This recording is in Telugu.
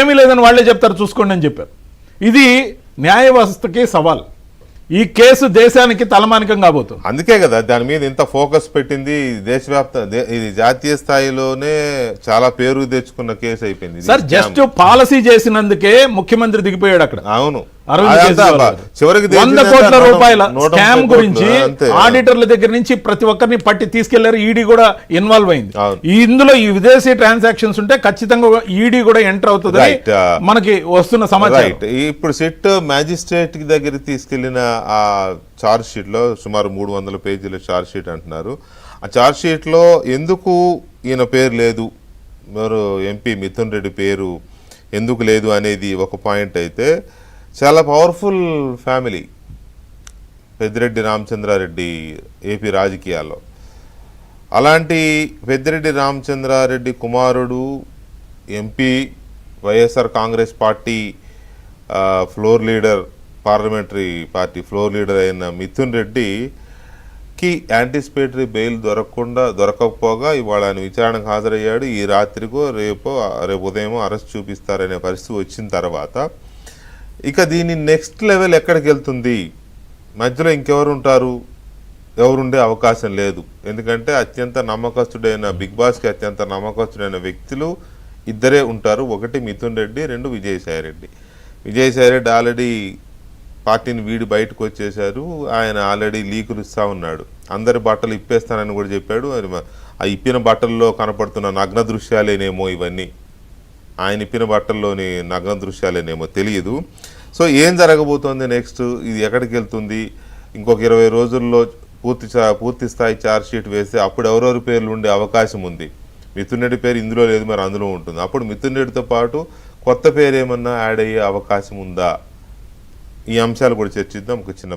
ఏమీ లేదని వాళ్ళే చెప్తారు చూసుకోండి అని చెప్పారు. ఇది న్యాయ వ్యవస్థకి సవాల్. ఈ కేసు దేశానికి తలమానికం కాబోతుంది. అందుకే కదా దాని మీద ఇంత ఫోకస్ పెట్టింది దేశవ్యాప్త ఇది జాతీయ స్థాయిలోనే చాలా పేరు తెచ్చుకున్న కేసు అయిపోయింది. సార్ జస్ట్ పాలసీ చేసినందుకే ముఖ్యమంత్రి దిగిపోయాడు అక్కడ. అవును. చివరికి వంద కోట్ల రూపాయల స్కామ్ గురించి. ఆడిటర్ల దగ్గర నుంచి ప్రతి ఒక్కరిని పట్టి తీసుకెళ్ళారు. ఈడీ కూడా ఇన్వాల్వ్ అయింది. ఇందులో ఈ విదేశీ ట్రాన్సాక్షన్స్ ఉంటే ఖచ్చితంగా ఈడీ కూడా ఎంటర్ అవుతుంది. మనకి వస్తున్న సమాచారం. ఇప్పుడు సిట్ మ్యాజిస్ట్రేట్ దగ్గర తీసుకెళ్ళిన ఆ చార్జ్ షీట్లో సుమారు మూడు వందల పేజీల చార్జ్ షీట్ అంటున్నారు. ఆ చార్జ్ షీట్లో ఎందుకు ఈయన పేరు లేదు? మరి ఎంపీ మిథున్ రెడ్డి పేరు ఎందుకు లేదు అనేది ఒక పాయింట్ అయితే చాలా powerful family. Peddireddy Ramachandra Reddy AP రాజకీయాల్లో. అలాంటి పెద్దిరెడ్డి రామచంద్రారెడ్డి కుమారుడు MP YSR Congress party floor leader parliamentary party floor leader అయిన మిథున్ రెడ్డికి యాంటిసిపేటరీ బెయిల్ దొరకకుండా దొరకకపోగా ఇవాళ ఆయన విచారణకు హాజరయ్యాడు. ఈ రాత్రికో రేపో రేపు ఉదయం అరెస్ట్ చూపిస్తారనే పరిస్థితి వచ్చిన తర్వాత ఇక దీని నెక్స్ట్ లెవెల్ ఎక్కడికి వెళ్తుంది? మధ్యలో ఇంకెవరు ఉంటారు? ఎవరుండే అవకాశం లేదు. ఎందుకంటే అత్యంత నమ్మకస్తుడైన బిగ్ బాస్కి అత్యంత నమ్మకస్తుడైన వ్యక్తులు ఇద్దరే ఉంటారు. ఒకటి మిథున్ రెడ్డి రెండు విజయసాయి రెడ్డి. విజయసాయి రెడ్డి ఆల్రెడీ పార్టీని వీడి బయటకు వచ్చేశారు. ఆయన ఆల్రెడీ లీకులు ఇస్తా ఉన్నాడు. అందరి బట్టలు ఇప్పేస్తానని కూడా చెప్పాడు. ఆ ఇప్పిన బట్టల్లో కనపడుతున్న నగ్న దృశ్యాలేనేమో ఇవన్నీ. ఆయన ఇప్పిన బట్టల్లోని నగ్న దృశ్యాలేనేమో తెలియదు. సో ఏం జరగబోతోంది నెక్స్ట్? ఇది ఎక్కడికి వెళ్తుంది? ఇంకొక ఇరవై రోజుల్లో పూర్తి చా- పూర్తి స్థాయి ఛార్జ్షీట్ వేస్తే అప్పుడు ఎవరెవరి పేర్లు ఉండే అవకాశం ఉంది. మిథున్ రెడ్డి పేరు ఇందులో లేదు మరి అందులో ఉంటుంది. అప్పుడు మిథున్ రెడ్డితో పాటు కొత్త పేరు ఏమన్నా యాడ్ అయ్యే అవకాశం ఉందా? ఈ అంశాలు కూడా చర్చిద్దాం. ఒక చిన్న